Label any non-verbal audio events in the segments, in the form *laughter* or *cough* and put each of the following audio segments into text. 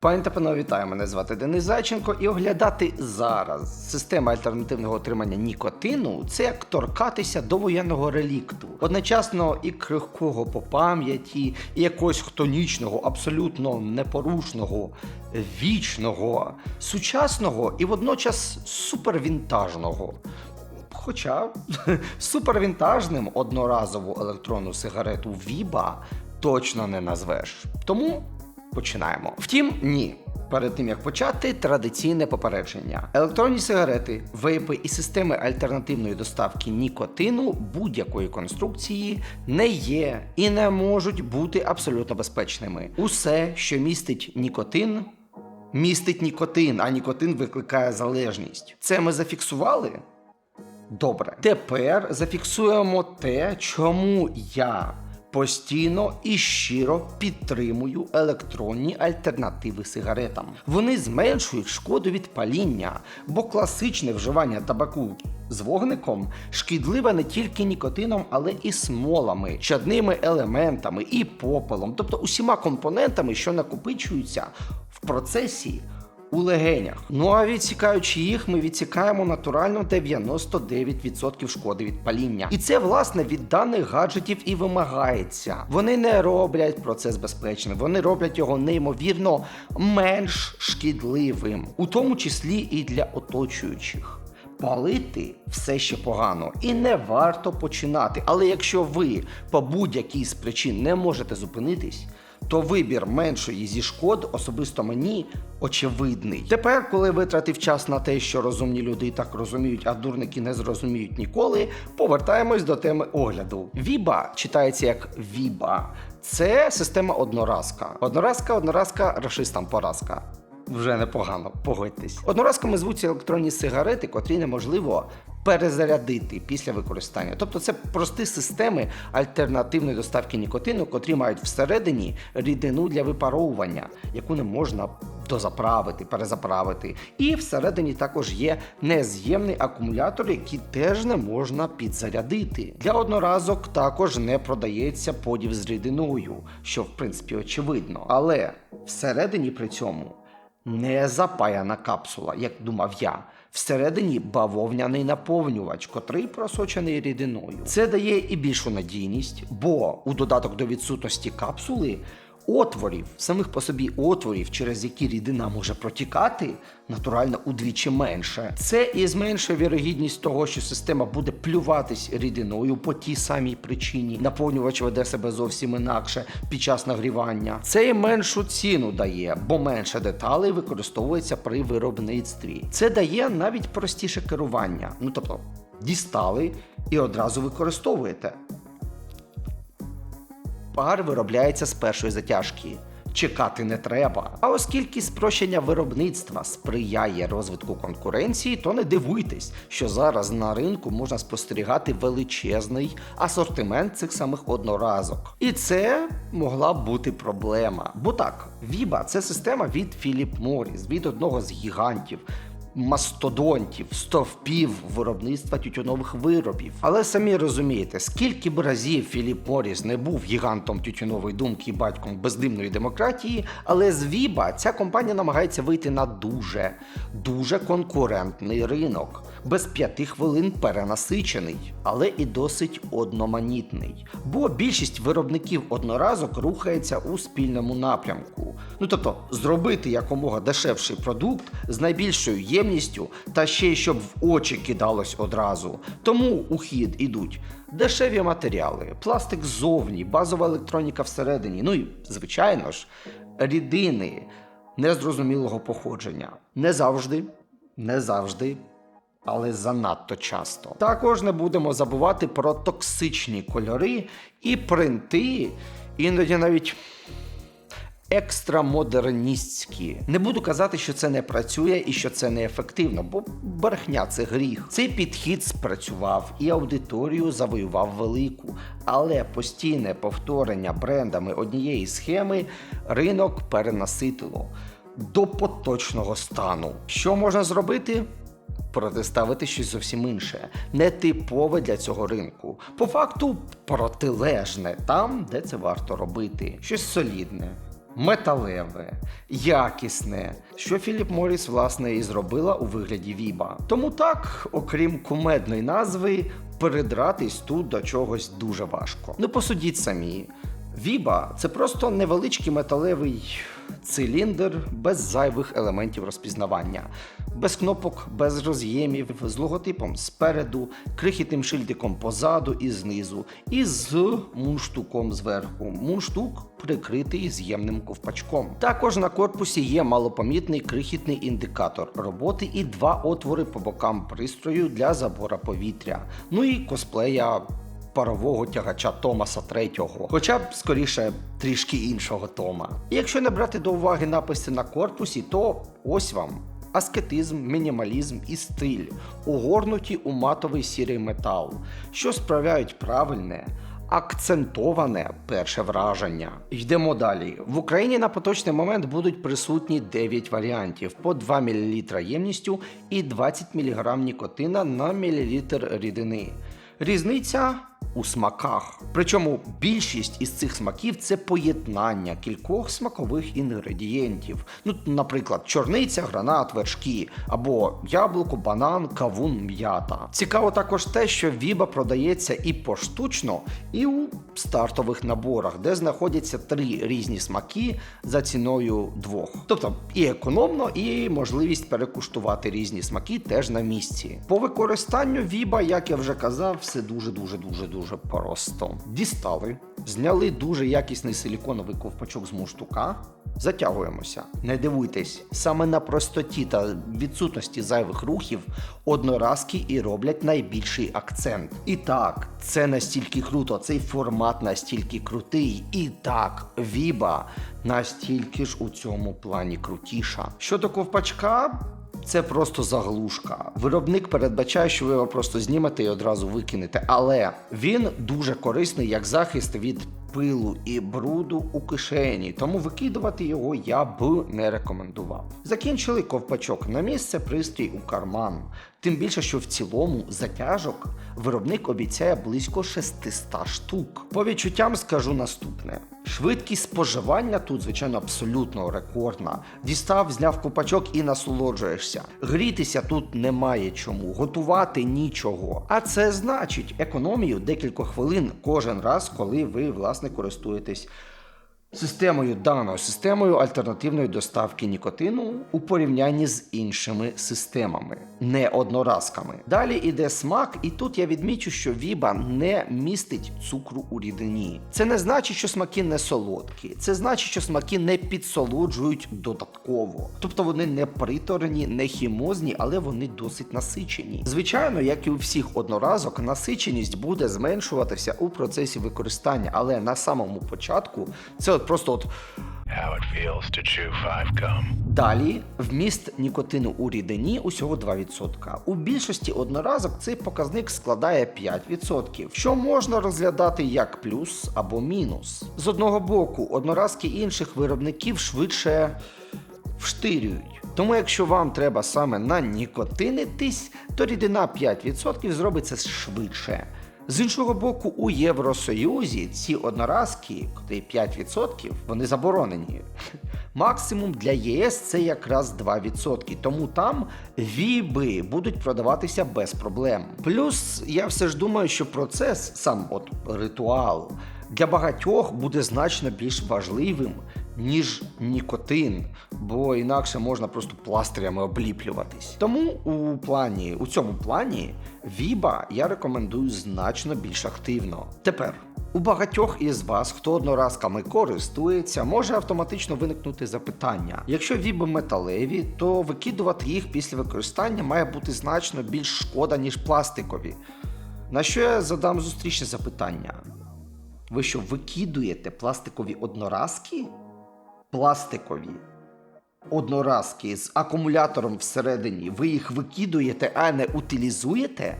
Пані та панове, вітаю, мене звати Денис Зайченко, і оглядати зараз система альтернативного отримання нікотину це як торкатися до воєнного релікту. Одночасно і крихкого по пам'яті, і якогось хтонічного, абсолютно непорушного, вічного, сучасного і водночас супервінтажного. Хоча *laughs* супервінтажним одноразову електронну сигарету Віба точно не назвеш. Тому починаємо. Втім, ні. Перед тим як почати, традиційне попередження: електронні сигарети, вейпи і системи альтернативної доставки нікотину будь-якої конструкції не є і не можуть бути абсолютно безпечними. Усе, що містить нікотин, містить нікотин, а нікотин викликає залежність. Це ми зафіксували? Добре, тепер зафіксуємо те, чому я постійно і щиро підтримую електронні альтернативи сигаретам. Вони зменшують шкоду від паління, бо класичне вживання табаку з вогником шкідливе не тільки нікотином, але і смолами, чадними елементами і попелом, тобто усіма компонентами, що накопичуються в процесі у легенях. Ну а відсікаючи їх, ми відсікаємо натурально 99% шкоди від паління. І це власне від даних гаджетів і вимагається. Вони не роблять процес безпечним, вони роблять його неймовірно менш шкідливим, у тому числі і для оточуючих. Палити все ще погано і не варто починати. Але якщо ви по будь-якій з причин не можете зупинитись, то вибір меншої зі шкод особисто мені очевидний. Тепер, коли витратив час на те, що розумні люди і так розуміють, а дурники не зрозуміють ніколи, повертаємось до теми огляду. Віба читається як Віба. Це система одноразка. Одноразка, одноразка, рашистам поразка. Вже непогано, погодьтесь. Одноразками звуться електронні сигарети, котрі неможливо перезарядити після використання. Тобто це прості системи альтернативної доставки нікотину, котрі мають всередині рідину для випаровування, яку не можна дозаправити, перезаправити. І всередині також є нез'ємний акумулятор, який теж не можна підзарядити. Для одноразок також не продається подів з рідиною, що в принципі очевидно. Але всередині при цьому не запаяна капсула, як думав я. Всередині бавовняний наповнювач, котрий просочений рідиною. Це дає і більшу надійність, бо у додаток до відсутності капсули отворів, самих по собі отворів, через які рідина може протікати, натурально удвічі менше. Це і зменшує вірогідність того, що система буде плюватись рідиною по тій самій причині. Наповнювач веде себе зовсім інакше під час нагрівання. Це і меншу ціну дає, бо менше деталей використовується при виробництві. Це дає навіть простіше керування. Ну тобто дістали і одразу використовуєте. Пар виробляється з першої затяжки. Чекати не треба. А оскільки спрощення виробництва сприяє розвитку конкуренції, то не дивуйтесь, що зараз на ринку можна спостерігати величезний асортимент цих самих одноразок. І це могла б бути проблема. Бо так, Viba – це система від Philip Morris, від одного з гігантів мастодонтів, стовпів виробництва тютюнових виробів. Але самі розумієте, скільки б разів Філіп Моріс не був гігантом тютюнової думки і батьком бездимної демократії, але з Віба ця компанія намагається вийти на дуже, дуже конкурентний ринок. Без п'яти хвилин перенасичений, але і досить одноманітний. Бо більшість виробників одноразок рухається у спільному напрямку. Ну тобто, зробити якомога дешевший продукт з найбільшою ємністю та ще й щоб в очі кидалось одразу. Тому у хід ідуть дешеві матеріали, пластик ззовні, базова електроніка всередині. Ну і, звичайно ж, рідини незрозумілого походження. Не завжди, не завжди. Але занадто часто. Також не будемо забувати про токсичні кольори і принти, іноді навіть екстрамодерністські. Не буду казати, що це не працює і що це не ефективно, бо брехня це гріх. Цей підхід спрацював і аудиторію завоював велику, але постійне повторення брендами однієї схеми ринок перенаситило до поточного стану. Що можна зробити? Протиставити щось зовсім інше, нетипове для цього ринку. По факту протилежне там, де це варто робити. Щось солідне, металеве, якісне, що Філіп Моріс, власне, і зробила у вигляді Віба. Тому так, окрім кумедної назви, передратись тут до чогось дуже важко. Ну посудіть самі. Віба це просто невеличкий металевий циліндр без зайвих елементів розпізнавання, без кнопок, без роз'ємів, з логотипом спереду, крихітним шильдиком позаду і знизу, і з мунштуком зверху. Мунштук прикритий з'ємним ковпачком. Також на корпусі є малопомітний крихітний індикатор роботи і два отвори по бокам пристрою для забора повітря. Ну і косплея парового тягача Томаса III, хоча б скоріше трішки іншого Тома. Якщо не брати до уваги написи на корпусі, то ось вам. Аскетизм, мінімалізм і стиль, угорнуті у матовий сірий метал, що справляють правильне, акцентоване перше враження. Йдемо далі. В Україні на поточний момент будуть присутні 9 варіантів по 2 мл ємністю і 20 мг нікотина на мілілітр рідини. Різниця у смаках. Причому більшість із цих смаків це поєднання кількох смакових інгредієнтів. Ну, наприклад, чорниця, гранат, вершки, або яблуко, банан, кавун, м'ята. Цікаво також те, що Віба продається і поштучно, і у стартових наборах, де знаходяться три різні смаки за ціною двох. Тобто і економно, і можливість перекуштувати різні смаки теж на місці. По використанню Віба, як я вже казав, все дуже дуже дуже дуже просто. Дістали, зняли дуже якісний силіконовий ковпачок з муштука. Затягуємося. Не дивуйтесь, саме на простоті та відсутності зайвих рухів одноразки і роблять найбільший акцент. І так, це настільки круто, цей формат настільки крутий. І так, Віба настільки ж у цьому плані крутіша. Щодо ковпачка. Це просто заглушка. Виробник передбачає, що ви його просто знімете і одразу викинете. Але він дуже корисний як захист від пилу і бруду у кишені, тому викидувати його я б не рекомендував. Закінчили ковпачок на місце, пристрій у карман. Тим більше, що в цілому затяжок виробник обіцяє близько 600 штук. По відчуттям скажу наступне: швидкість споживання тут, звичайно, абсолютно рекордна. Дістав, зняв купачок і насолоджуєшся. Грітися тут немає чому, готувати нічого. А це значить економію декілька хвилин кожен раз, коли ви, власне, користуєтесь Системою даною системою альтернативної доставки нікотину у порівнянні з іншими системами, не одноразками. Далі іде смак, і тут я відмічу, що Віба не містить цукру у рідині. Це не значить, що смаки не солодкі, це значить, що смаки не підсолоджують додатково. Тобто вони не приторні, не хімозні, але вони досить насичені. Звичайно, як і у всіх одноразок, насиченість буде зменшуватися у процесі використання, але на самому початку це от просто от How it feels to chew five gum. Далі вміст нікотину у рідині усього 2%. У більшості одноразок цей показник складає 5%, що можна розглядати як плюс або мінус. З одного боку, одноразки інших виробників швидше вштирюють. Тому якщо вам треба саме на нікотинитись, то рідина 5% зробиться швидше. З іншого боку, у Євросоюзі ці одноразки, котрі 5%, вони заборонені. Максимум для ЄС це якраз 2%, тому там віби будуть продаватися без проблем. Плюс я все ж думаю, що процес, сам от ритуал, для багатьох буде значно більш важливим, ніж нікотин, бо інакше можна просто пластирями обліплюватись. Тому у плані, у цьому плані Віба я рекомендую значно більш активно. Тепер. У багатьох із вас, хто одноразками користується, може автоматично виникнути запитання. Якщо віби металеві, то викидувати їх після використання має бути значно більш шкода, ніж пластикові. На що я задам зустрічне запитання? Ви що, викидуєте пластикові одноразки? Пластикові одноразки з акумулятором всередині, ви їх викидуєте, а не утилізуєте?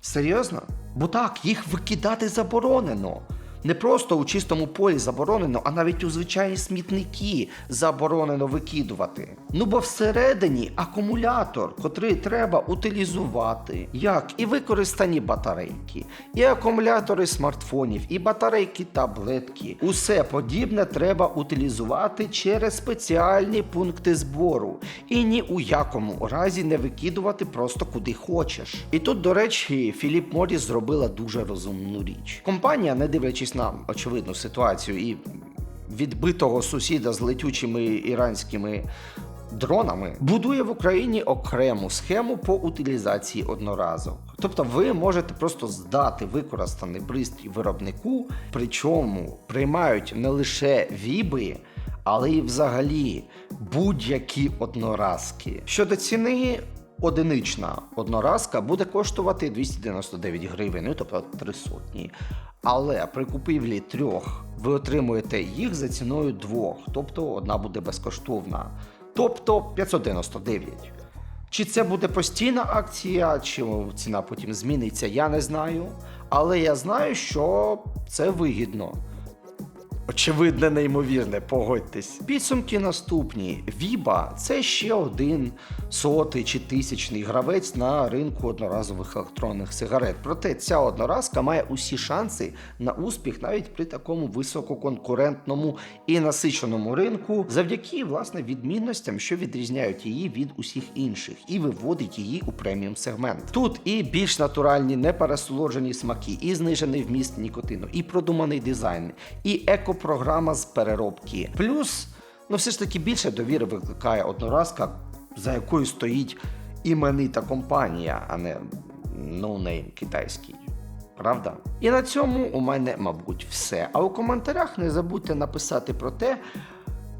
Серйозно? Бо так, їх викидати заборонено. Не просто у чистому полі заборонено, а навіть у звичайні смітники заборонено викидувати. Ну бо всередині акумулятор, котрий треба утилізувати, як і використані батарейки, і акумулятори смартфонів, і батарейки таблетки. Усе подібне треба утилізувати через спеціальні пункти збору і ні у якому разі не викидувати просто куди хочеш. І тут, до речі, Філіп Моріс зробила дуже розумну річ. Компанія, не дивлячись на очевидну ситуацію і відбитого сусіда з летючими іранськими дронами, будує в Україні окрему схему по утилізації одноразових. Тобто ви можете просто здати використаний пристрій виробнику, причому приймають не лише віби, але й взагалі будь-які одноразки. Щодо ціни. Одинична одноразка буде коштувати 299 гривень, ну тобто 3 сотні. Але при купівлі трьох ви отримуєте їх за ціною двох, тобто одна буде безкоштовна. Тобто 599. Чи це буде постійна акція, чи ціна потім зміниться, я не знаю. Але я знаю, що це вигідно. Очевидне, неймовірне, погодьтесь. Підсумки наступні. Віба це ще один сотий чи тисячний гравець на ринку одноразових електронних сигарет. Проте ця одноразка має усі шанси на успіх навіть при такому висококонкурентному і насиченому ринку, завдяки власне відмінностям, що відрізняють її від усіх інших, і виводить її у преміум сегмент. Тут і більш натуральні, непересолоджені смаки, і знижений вміст нікотину, і продуманий дизайн, і екопрограма з переробки. Плюс, ну все ж таки більше довіри викликає одноразка, за якою стоїть іменита компанія, а не ноунейм китайський. Правда? І на цьому у мене, мабуть, все. А у коментарях не забудьте написати про те,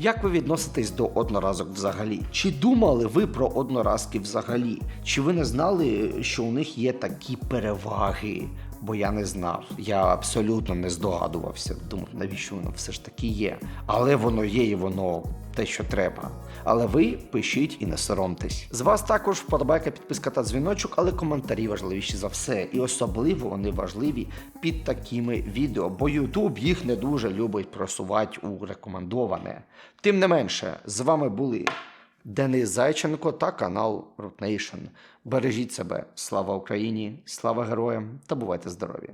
як ви відноситесь до одноразок взагалі? Чи думали ви про одноразки взагалі? Чи ви не знали, що у них є такі переваги? Бо я не знав. Я абсолютно не здогадувався. Думав, навіщо воно все ж таки є. Але воно є і воно те, що треба. Але ви пишіть і не соромтесь. З вас також вподобайка, підписка та дзвіночок, але коментарі важливіші за все. І особливо вони важливі під такими відео, бо YouTube їх не дуже любить просувати у рекомендоване. Тим не менше, з вами були Денис Зайченко та канал Root Nation. Бережіть себе. Слава Україні, слава героям та бувайте здорові!